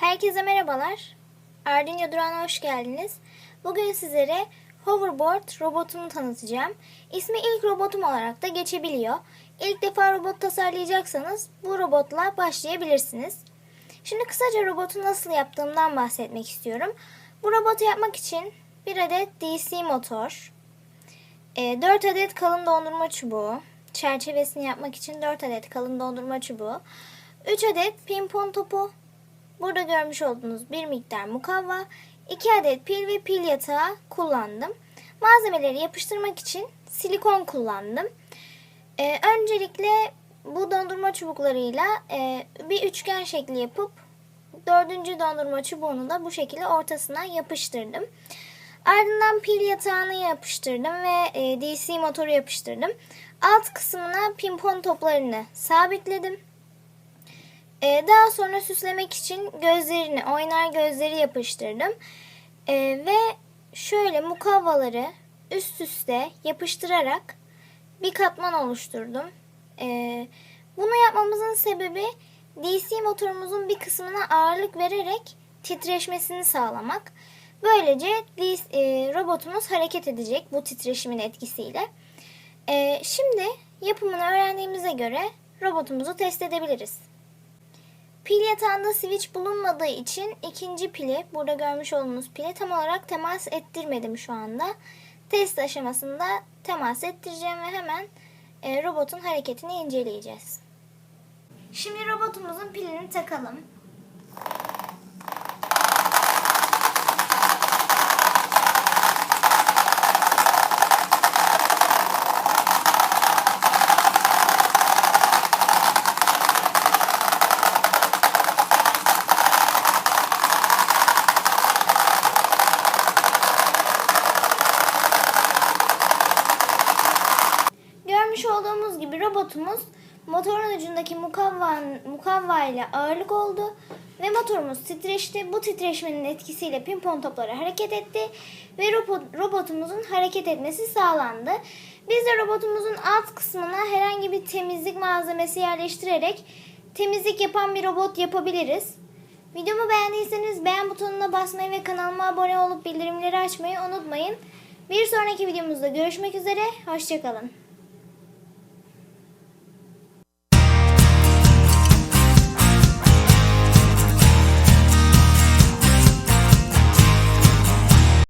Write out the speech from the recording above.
Herkese merhabalar. Arduino Duran'a hoş geldiniz. Bugün sizlere hoverboard robotumu tanıtacağım. İsmi ilk robotum olarak da geçebiliyor. İlk defa robot tasarlayacaksanız bu robotla başlayabilirsiniz. Şimdi kısaca robotu nasıl yaptığımdan bahsetmek istiyorum. Bu robotu yapmak için bir adet DC motor, 4 adet kalın dondurma çubuğu, çerçevesini yapmak için 4 adet kalın dondurma çubuğu, 3 adet pimpon topu, Burada görmüş olduğunuz bir miktar mukavva, 2 adet pil ve pil yatağı kullandım. Malzemeleri yapıştırmak için silikon kullandım. Ee, öncelikle bu dondurma çubuklarıyla e, bir üçgen şekli yapıp dördüncü dondurma çubuğunu da bu şekilde ortasına yapıştırdım. Ardından pil yatağını yapıştırdım ve e, DC motoru yapıştırdım. Alt kısmına pimpon toplarını sabitledim. Ee, daha sonra süslemek için gözlerini, oynar gözleri yapıştırdım. Ee, ve şöyle mukavvaları üst üste yapıştırarak bir katman oluşturdum. Ee, bunu yapmamızın sebebi DC motorumuzun bir kısmına ağırlık vererek titreşmesini sağlamak. Böylece e, robotumuz hareket edecek bu titreşimin etkisiyle. Ee, şimdi yapımını öğrendiğimize göre robotumuzu test edebiliriz. Pil yatağında switch bulunmadığı için ikinci pili, burada görmüş olduğunuz pile tam olarak temas ettirmedim şu anda. Test aşamasında temas ettireceğim ve hemen e, robotun hareketini inceleyeceğiz. Şimdi robotumuzun pilini takalım. Görmüş olduğumuz gibi robotumuz motorun ucundaki mukavva, mukavva ile ağırlık oldu ve motorumuz titreşti. Bu titreşmenin etkisiyle pimpon topları hareket etti ve robot, robotumuzun hareket etmesi sağlandı. Biz de robotumuzun alt kısmına herhangi bir temizlik malzemesi yerleştirerek temizlik yapan bir robot yapabiliriz. Videomu beğendiyseniz beğen butonuna basmayı ve kanalıma abone olup bildirimleri açmayı unutmayın. Bir sonraki videomuzda görüşmek üzere, hoşçakalın.